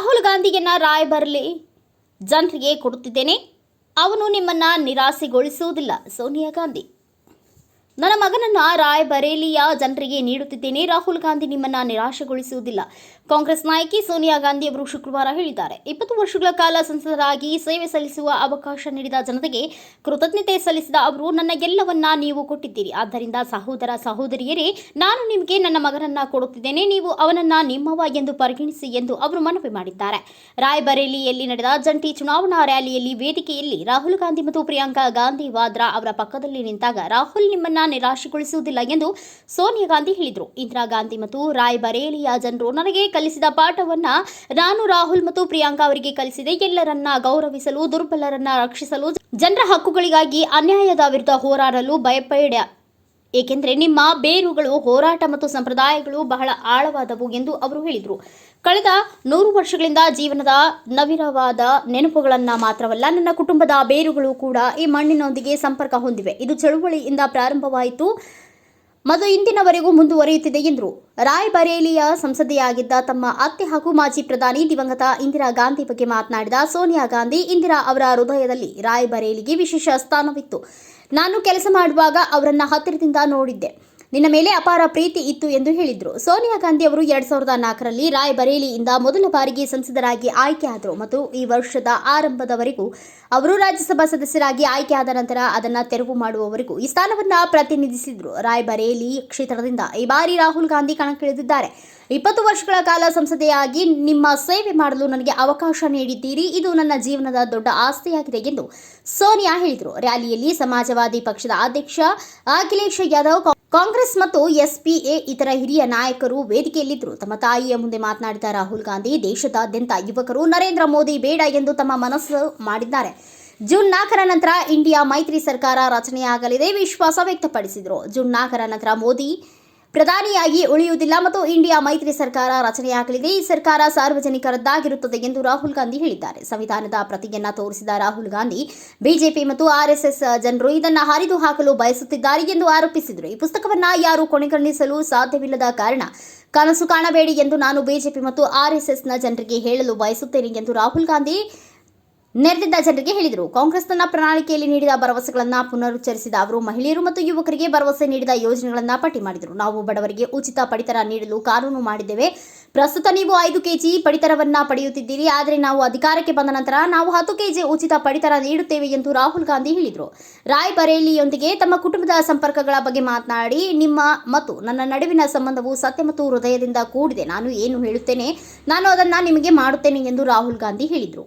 ಆಸ್ತಿಯನ್ನ ರಾಯಬರಲಿ ಜನರಿಗೆ ಕೊಡುತ್ತಿದ್ದೇನೆ. ಅವನು ನಿಮ್ಮನ್ನ ನಿರಾಸೆಗೊಳಿಸುವುದಿಲ್ಲ ಸೋನಿಯಾ ಗಾಂಧಿ. ನನ್ನ ಮಗನನ್ನ ರಾಯಬರೇಲಿಯ ಜನರಿಗೆ ನೀಡುತ್ತಿದ್ದೇನೆ. ರಾಹುಲ್ ಗಾಂಧಿ ನಿಮ್ಮನ್ನ ನಿರಾಶೆಗೊಳಿಸುವುದಿಲ್ಲ. ಕಾಂಗ್ರೆಸ್ ನಾಯಕಿ ಸೋನಿಯಾ ಗಾಂಧಿ ಅವರು ಶುಕ್ರವಾರ ಹೇಳಿದ್ದಾರೆ. ಇಪ್ಪತ್ತು ವರ್ಷಗಳ ಕಾಲ ಸಂಸದರಾಗಿ ಸೇವೆ ಸಲ್ಲಿಸುವ ಅವಕಾಶ ನೀಡಿದ ಜನತೆಗೆ ಕೃತಜ್ಞತೆ ಸಲ್ಲಿಸಿದ ಅವರು, ನನ್ನ ಎಲ್ಲವನ್ನ ನೀವು ಕೊಟ್ಟಿದ್ದೀರಿ. ಆದ್ದರಿಂದ ಸಹೋದರ ಸಹೋದರಿಯರೇ, ನಾನು ನಿಮಗೆ ನನ್ನ ಮಗನನ್ನ ಕೊಡುತ್ತಿದ್ದೇನೆ. ನೀವು ಅವನನ್ನ ನಿಮ್ಮವ ಎಂದು ಪರಿಗಣಿಸಿ ಎಂದು ಅವರು ಮನವಿ ಮಾಡಿದ್ದಾರೆ. ರಾಯ್ಬರೇಲಿಯಲ್ಲಿ ನಡೆದ ಜಂಟಿ ಚುನಾವಣಾ ರ್ಯಾಲಿಯಲ್ಲಿ ವೇದಿಕೆಯಲ್ಲಿ ರಾಹುಲ್ ಗಾಂಧಿ ಮತ್ತು ಪ್ರಿಯಾಂಕಾ ಗಾಂಧಿ ವಾದ್ರಾ ಅವರ ಪಕ್ಕದಲ್ಲಿ ನಿಂತಾಗ ರಾಹುಲ್ ನಿಮ್ಮನ್ನ ನಿರಾಶೆಗೊಳಿಸುವುದಿಲ್ಲ ಎಂದು ಸೋನಿಯಾ ಗಾಂಧಿ ಹೇಳಿದರು. ಇಂದಿರಾ ಗಾಂಧಿ ಮತ್ತು ರಾಯ್ಬರೇಲಿಯ ಜನರು ನನಗೆ ಕಲಿಸಿದ ಪಾಠವನ್ನ ನಾನು ರಾಹುಲ್ ಮತ್ತು ಪ್ರಿಯಾಂಕಾ ಅವರಿಗೆ ಕಲಿಸಿದೆ. ಎಲ್ಲರನ್ನ ಗೌರವಿಸಲು, ದುರ್ಬಲರನ್ನ ರಕ್ಷಿಸಲು ಜನರ ಹಕ್ಕುಗಳಿಗಾಗಿ ಅನ್ಯಾಯದ ವಿರುದ್ಧ ಹೋರಾಡಲು ಭಯಪಡ ಏಕೆಂದರೆ ನಿಮ್ಮ ಬೇರುಗಳು, ಹೋರಾಟ ಮತ್ತು ಸಂಪ್ರದಾಯಗಳು ಬಹಳ ಆಳವಾದವು ಎಂದು ಅವರು ಹೇಳಿದರು. ಕಳೆದ ನೂರು ವರ್ಷಗಳಿಂದ ಜೀವನದ ನವಿರವಾದ ನೆನಪುಗಳನ್ನು ಮಾತ್ರವಲ್ಲ, ನನ್ನ ಕುಟುಂಬದ ಬೇರುಗಳು ಕೂಡ ಈ ಮಣ್ಣಿನೊಂದಿಗೆ ಸಂಪರ್ಕ ಹೊಂದಿವೆ. ಇದು ಚಳುವಳಿಯಿಂದ ಪ್ರಾರಂಭವಾಯಿತು. ಮತ್ತು ಇಂದಿನವರೆಗೂ ಮುಂದುವರಿಯುತ್ತಿದೆ ಎಂದರು. ರಾಯ್ಬರೇಲಿಯ ಸಂಸದೆಯಾಗಿದ್ದ ತಮ್ಮ ಅತ್ತೆ ಹಾಗೂ ಮಾಜಿ ಪ್ರಧಾನಿ ದಿವಂಗತ ಇಂದಿರಾ ಗಾಂಧಿ ಬಗ್ಗೆ ಮಾತನಾಡಿದ ಸೋನಿಯಾ ಗಾಂಧಿ, ಇಂದಿರಾ ಅವರ ಹೃದಯದಲ್ಲಿ ರಾಯ್ಬರೇಲಿಗೆ ವಿಶೇಷ ಸ್ಥಾನವಿತ್ತು. ನಾನು ಕೆಲಸ ಮಾಡುವಾಗ ಅವರನ್ನ ಹತ್ತಿರದಿಂದ ನೋಡಿದ್ದೆ. ನಿನ್ನ ಮೇಲೆ ಅಪಾರ ಪ್ರೀತಿ ಇತ್ತು ಎಂದು ಹೇಳಿದರು. ಸೋನಿಯಾ ಗಾಂಧಿ ಅವರು ಎರಡ್ ಸಾವಿರದ ನಾಲ್ಕರಲ್ಲಿ ರಾಯ್ಬರೇಲಿಯಿಂದ ಮೊದಲ ಬಾರಿಗೆ ಸಂಸದರಾಗಿ ಆಯ್ಕೆಯಾದರು ಮತ್ತು ಈ ವರ್ಷದ ಆರಂಭದವರೆಗೂ ಅವರು ರಾಜ್ಯಸಭಾ ಸದಸ್ಯರಾಗಿ ಆಯ್ಕೆಯಾದ ನಂತರ ಅದನ್ನು ತೆರವು ಮಾಡುವವರೆಗೂ ಈ ಸ್ಥಾನವನ್ನು ಪ್ರತಿನಿಧಿಸಿದರು. ರಾಯ್ಬರೇಲಿ ಕ್ಷೇತ್ರದಿಂದ ಈ ಬಾರಿ ರಾಹುಲ್ ಗಾಂಧಿ ಕಣಕ್ಕಿಳಿದಿದ್ದಾರೆ. ಇಪ್ಪತ್ತು ವರ್ಷಗಳ ಕಾಲ ಸಂಸದೆಯಾಗಿ ನಿಮ್ಮ ಸೇವೆ ಮಾಡಲು ನನಗೆ ಅವಕಾಶ ನೀಡಿದ್ದೀರಿ. ಇದು ನನ್ನ ಜೀವನದ ದೊಡ್ಡ ಆಸ್ತಿಯಾಗಿದೆ ಎಂದು ಸೋನಿಯಾ ಹೇಳಿದರು. ರ್ಯಾಲಿಯಲ್ಲಿ ಸಮಾಜವಾದಿ ಪಕ್ಷದ ಅಧ್ಯಕ್ಷ ಅಖಿಲೇಶ್ ಯಾದವ್ ಕಾಂಗ್ರೆಸ್ ಮತ್ತು ಎಸ್ಪಿಎ ಇತರ ಹಿರಿಯ ನಾಯಕರು ವೇದಿಕೆಯಲ್ಲಿದ್ದರು. ತಮ್ಮ ತಾಯಿಯ ಮುಂದೆ ಮಾತನಾಡಿದ ರಾಹುಲ್ ಗಾಂಧಿ, ದೇಶದಾದ್ಯಂತ ಯುವಕರು ನರೇಂದ್ರ ಮೋದಿ ಬೇಡ ಎಂದು ತಮ್ಮ ಮನಸ್ಸು ಮಾಡಿದ್ದಾರೆ. ಜೂನ್ ನಾಲ್ಕರ ನಂತರ ಇಂಡಿಯಾ ಮೈತ್ರಿ ಸರ್ಕಾರ ರಚನೆಯಾಗಲಿದೆ, ವಿಶ್ವಾಸ ವ್ಯಕ್ತಪಡಿಸಿದರು. ಜೂನ್ ನಾಲ್ಕರ ನಂತರ ಮೋದಿ ಪ್ರಧಾನಿಯಾಗಿ ಉಳಿಯುವುದಿಲ್ಲ ಮತ್ತು ಇಂಡಿಯಾ ಮೈತ್ರಿ ಸರ್ಕಾರ ರಚನೆಯಾಗಲಿದೆ. ಈ ಸರ್ಕಾರ ಸಾರ್ವಜನಿಕರದ್ದಾಗಿರುತ್ತದೆ ಎಂದು ರಾಹುಲ್ ಗಾಂಧಿ ಹೇಳಿದ್ದಾರೆ. ಸಂವಿಧಾನದ ಪ್ರತಿಯನ್ನ ತೋರಿಸಿದ ರಾಹುಲ್ ಗಾಂಧಿ, ಬಿಜೆಪಿ ಮತ್ತು ಆರ್ಎಸ್ಎಸ್ ಜನರು ಇದನ್ನು ಹರಿದು ಹಾಕಲು ಬಯಸುತ್ತಿದ್ದಾರೆ ಎಂದು ಆರೋಪಿಸಿದರು. ಈ ಪುಸ್ತಕವನ್ನು ಯಾರು ಕೊನೆಗಣಿಸಲು ಸಾಧ್ಯವಿಲ್ಲದ ಕಾರಣ ಕನಸು ಕಾಣಬೇಡಿ ಎಂದು ನಾನು ಬಿಜೆಪಿ ಮತ್ತು ಆರ್ಎಸ್ಎಸ್ನ ಜನರಿಗೆ ಹೇಳಲು ಬಯಸುತ್ತೇನೆ ಎಂದು ರಾಹುಲ್ ಗಾಂಧಿ ನೆರೆದಿದ್ದ ಜನರಿಗೆ ಹೇಳಿದರು. ಕಾಂಗ್ರೆಸ್ ತನ್ನ ಪ್ರಣಾಳಿಕೆಯಲ್ಲಿ ನೀಡಿದ ಭರವಸೆಗಳನ್ನು ಪುನರುಚ್ಚರಿಸಿದ ಅವರು, ಮಹಿಳೆಯರು ಮತ್ತು ಯುವಕರಿಗೆ ಭರವಸೆ ನೀಡಿದ ಯೋಜನೆಗಳನ್ನು ಪಟ್ಟಿ ಮಾಡಿದರು. ನಾವು ಬಡವರಿಗೆ ಉಚಿತ ಪಡಿತರ ನೀಡಲು ಕಾನೂನು ಮಾಡಿದ್ದೇವೆ. ಪ್ರಸ್ತುತ ನೀವು ಐದು ಕೆಜಿ ಪಡಿತರವನ್ನ ಪಡೆಯುತ್ತಿದ್ದೀರಿ. ಆದರೆ ನಾವು ಅಧಿಕಾರಕ್ಕೆ ಬಂದ ನಂತರ ನಾವು ಹತ್ತು ಕೆಜಿ ಉಚಿತ ಪಡಿತರ ನೀಡುತ್ತೇವೆ ಎಂದು ರಾಹುಲ್ ಗಾಂಧಿ ಹೇಳಿದರು. ರಾಯ್ ಬರೇಲಿಯೊಂದಿಗೆ ತಮ್ಮ ಕುಟುಂಬದ ಸಂಪರ್ಕಗಳ ಬಗ್ಗೆ ಮಾತನಾಡಿ, ನಿಮ್ಮ ಮತ್ತು ನನ್ನ ನಡುವಿನ ಸಂಬಂಧವು ಸತ್ಯ ಮತ್ತು ಹೃದಯದಿಂದ ಕೂಡಿದೆ. ನಾನು ಏನು ಹೇಳುತ್ತೇನೆ, ನಾನು ಅದನ್ನು ನಿಮಗೆ ಮಾಡುತ್ತೇನೆ ಎಂದು ರಾಹುಲ್ ಗಾಂಧಿ ಹೇಳಿದರು.